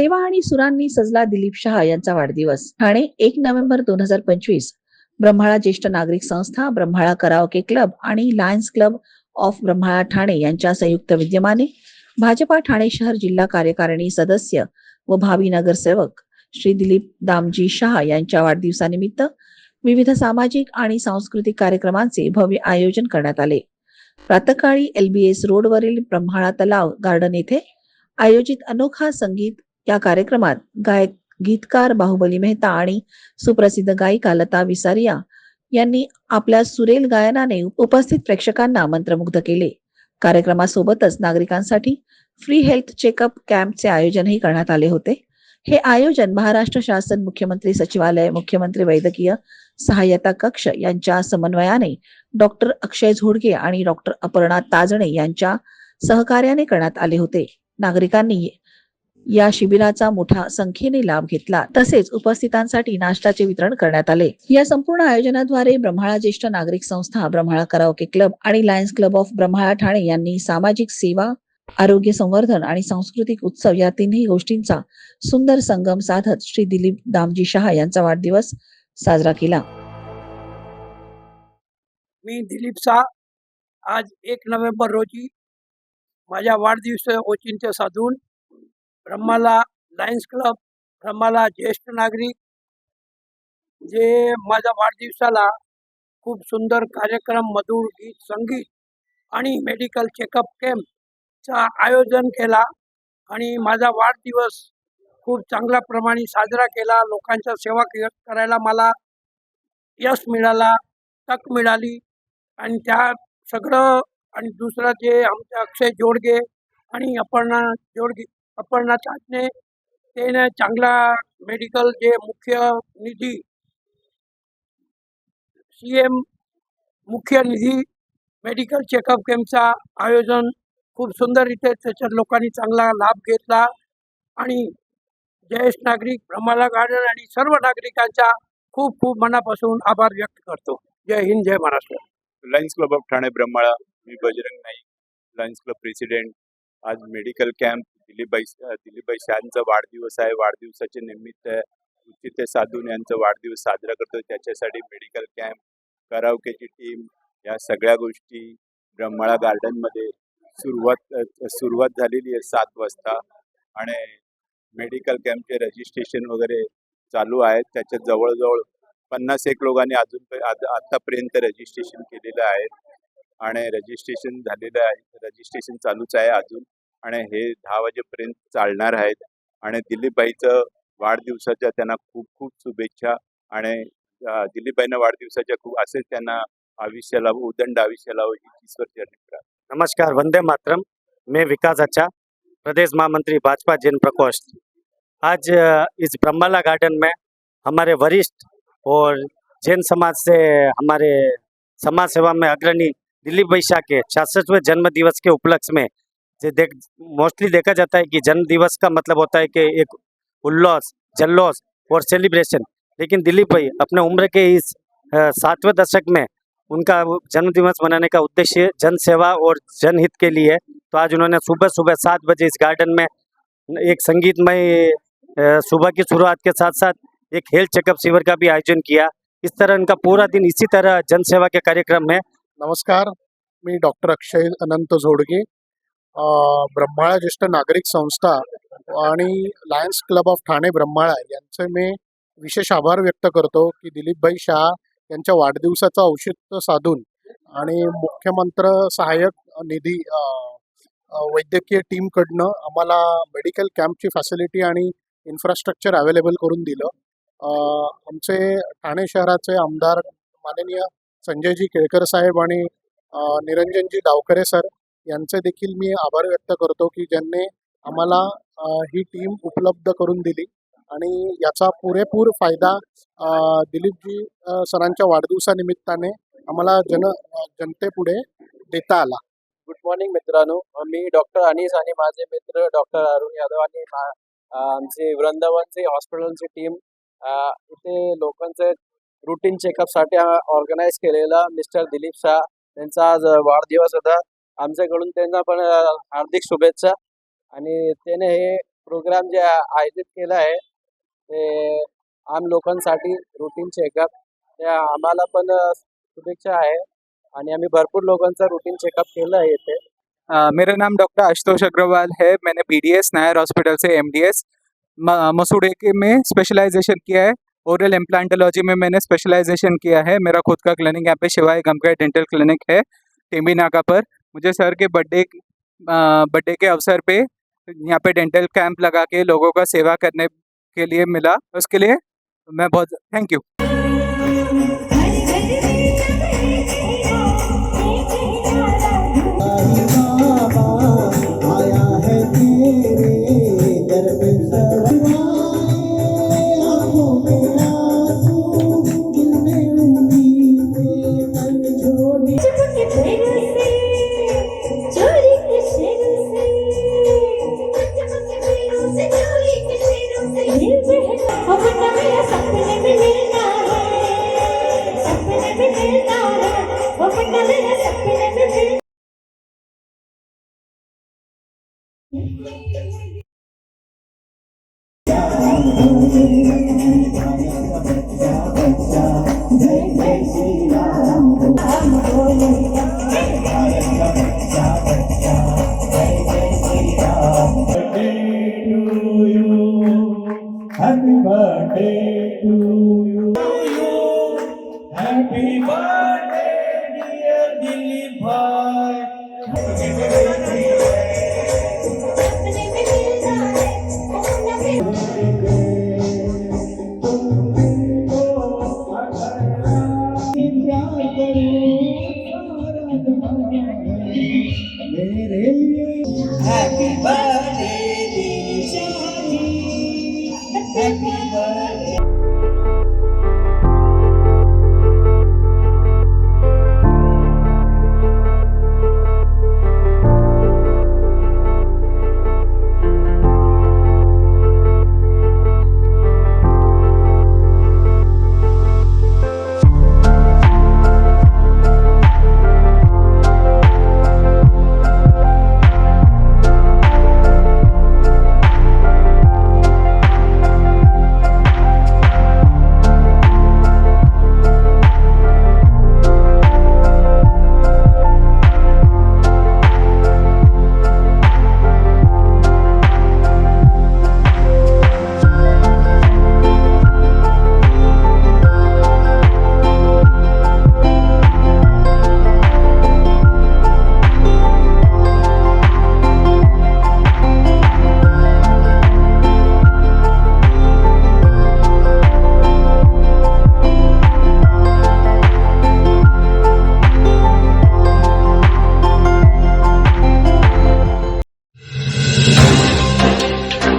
सेवा आणि सुरांनी सजला दिलीप शहा यांचा वाढदिवस. ठाणे एक नोव्हेंबर दोन हजार पंचवीस. ब्रह्माळा ज्येष्ठ नागरिक संस्था ब्रह्माळा कराओके क्लब आणि lions club of Brahmala Thane यांच्या संयुक्त विद्यमाने भाजपा ठाणे शहर जिल्हा कार्यकारिणी सदस्य व भावी नगरसेवक श्री दिलीप दामजी शहा यांच्या वाढदिवसानिमित्त विविध सामाजिक आणि सांस्कृतिक कार्यक्रमांचे भव्य आयोजन करण्यात आले. प्रातकाळी एलबीएस रोडवरील ब्रह्माळा तलाव गार्डन येथे आयोजित अनोखा संगीत या कार्यक्रमात गायक गीतकार बाहुबली मेहता आणि सुप्रसिद्ध गायिका लता विसारिया यांनी आपल्या सुरेल गायनाने उपस्थित प्रेक्षकांना मंत्रमुग्ध केले. कार्यक्रमासोबतच नागरिकांसाठी फ्री हेल्थ चेकअप कॅम्पचे आयोजनही करण्यात आले होते. हे आयोजन महाराष्ट्र शासन मुख्यमंत्री सचिवालय मुख्यमंत्री वैद्यकीय सहाय्यता कक्ष यांच्या समन्वयाने डॉक्टर अक्षय झोडगे आणि डॉक्टर अपर्णा ताजणे यांच्या सहकार्याने करण्यात आले होते. नागरिकांनी या शिबिराचा मोठ्या संख्येने लाभ घेतला. तसेच उपस्थितांसाठी नाश्त्याचे वितरण करण्यात आले. या संपूर्ण आयोजनाद्वारे ब्रह्माळा ज्येष्ठ नागरिक संस्था ब्रह्माळा कराओके क्लब आणि lions club of Brahmala Thane यांनी सामाजिक सेवा आरोग्य संवर्धन आणि सांस्कृतिक उत्सव या तिन्ही गोष्टींचा सुंदर संगम साधत श्री दिलीप दामजी शहा यांचा वाढदिवस साजरा केला. मी दिलीप शाह. आज एक नोव्हेंबर रोजी माझ्या वाढदिवस औचित्य साधून ब्रह्माला लायन्स क्लब ब्रह्माला ज्येष्ठ नागरिक जे माझ्या वाढदिवसाला खूप सुंदर कार्यक्रम मधुर गीत संगीत आणि मेडिकल चेकअप कॅम्पचा आयोजन केला आणि माझा वाढदिवस खूप चांगल्या प्रमाणे साजरा केला. लोकांच्या सेवा करायला मला यश मिळाला तक मिळाली आणि त्या सगळं आणि दुसरं जे आमचे अक्षय जोडगे आणि अपर्णा जोडगे अपर्णा चाचणे त्याने चांगला मेडिकल जे मुख्य निधी सी एम मुख्य निधी मेडिकल चेकअप कॅम्पचा आयोजन खूप सुंदररीत्या त्याच्यात लोकांनी चांगला लाभ घेतला. आणि ज्येष्ठ नागरिक ब्रह्माला गार्डन आणि सर्व नागरिकांचा खूप खूप मनापासून आभार व्यक्त करतो. जय हिंद जय Maharashtra. Lions club of Thane Brahmala me Bajrang Naik lions club president आज मेडिकल कॅम्प दिलीपबाई दिलीपबाई शहांचा वाढदिवस आहे. वाढदिवसाचे निमित्त उचित साधून यांचा वाढदिवस साजरा करतो. त्याच्यासाठी मेडिकल कॅम्प करावकेची टीम या सगळ्या गोष्टी ब्रह्माळा गार्डनमध्ये सुरुवात सुरुवात झालेली आहे सात वाजता. आणि मेडिकल कॅम्पचे रजिस्ट्रेशन वगैरे चालू आहेत. त्याच्यात जवळजवळ पन्नास एक लोकांनी अजून आतापर्यंत रजिस्ट्रेशन केलेलं आहे. आणि रजिस्ट्रेशन झालेलं आहे. रजिस्ट्रेशन चालूच आहे अजून. आणि हे दहा वाजेपर्यंत चालणार आहेत. आणि दिलीपबाईचं वाढदिवसाच्या त्यांना खूप खूप शुभेच्छा आणि दिलीपबाईंना वाढदिवसाच्या खूप असेच त्यांना आयुष्य लाभ उदंड आयुष्य लाभ ईश्वर चरणी नमस्कार वंदे मातरम. मैं विकास अच्छा प्रदेश महामंत्री भाजपा जैन प्रकोष्ठ. आज इस ब्रह्माला गार्डन में हमारे वरिष्ठ और जैन समाज से हमारे समाज सेवा में अग्रणी दिलीप भाई शाह के छियासठवें जन्म दिवस के उपलक्ष्य में देख, मोस्टली देखा जाता है कि जन्म दिवस का मतलब होता है कि एक उल्लास जल्लोस और सेलिब्रेशन लेकिन दिलीप भाई, अपने उम्र के इस सातवें दशक में उनका वो जन्मदिवस मनाने का उद्देश्य जन सेवा और जनहित के लिए है। तो आज उन्होंने सुबह सुबह सात बजे इस गार्डन में एक संगीतमय सुबह की शुरुआत के साथ साथ एक हेल्थ चेकअप शिविर का भी आयोजन किया। इस तरह इनका पूरा दिन इसी तरह जन सेवा के कार्यक्रम में। नमस्कार, मी डॉक्टर अक्षय अनंत जोडगे। ब्रह्माळा ज्येष्ठ नागरिक संस्था आणि lions club of Thane Brahmala यांचे मी विशेष आभार व्यक्त करतो की दिलीपभाई शाह यांच्या वाढदिवसाचं औषध साधून आणि मुख्यमंत्र सहाय्यक निधी वैद्यकीय टीमकडनं आम्हाला मेडिकल कॅम्पची फॅसिलिटी आणि इन्फ्रास्ट्रक्चर अवेलेबल करून दिलं. आमचे ठाणे शहराचे आमदार माननीय संजयजी केळकर साहेब आणि निरंजनजी डावकरे सर यांचे देखील मी आभार व्यक्त करतो की ज्यांनी आम्हाला ही टीम उपलब्ध करून दिली आणि याचा पुरेपूर फायदा दिलीपजी सरांच्या वाढदिवसानिमित्ताने आम्हाला जन जनतेपुढे देता आला. गुड मॉर्निंग मित्रांनो. मी डॉक्टर अनिस आणि माझे मित्र डॉक्टर अरुण यादव आणि आमचे वृंदावनचे आमची हॉस्पिटलची टीम इथे लोकांचे रुटीन चेकअपसाठी ऑर्गनाईज केलेला मिस्टर दिलीप शाह त्यांचा आज वाढदिवस होता. आमच्याकडून त्यांना पण हार्दिक शुभेच्छा. आणि त्याने हे प्रोग्राम जे आयोजित केलं आहे ते आम लोकांसाठी रुटीन चेकअप त्या आम्हाला पण शुभेच्छा आहे. आणि आम्ही भरपूर लोकांचं रुटीन चेकअप केलं आहे इथे. मेरा नाम डॉक्टर आशुतोष अग्रवाल है. मैंने पीडीएस नायर हॉस्पिटल से एमडीएस मसूड़े के में स्पेशलाइजेशन किया है. ओरल इम्प्लांटोलॉजी में मैंने स्पेशलाइजेशन किया है. मेरा खुद का क्लिनिक यहाँ पे शिवाय गमका डेंटल क्लिनिक है टेम्बी नाका पर। मुझे सर के बर्थडे बर्थडे के अवसर पे यहाँ पे डेंटल कैंप लगा के लोगों का सेवा करने के लिए मिला। उसके लिए मैं बहुत, thank you. Thank you. Happy birthday, Johnny! Happy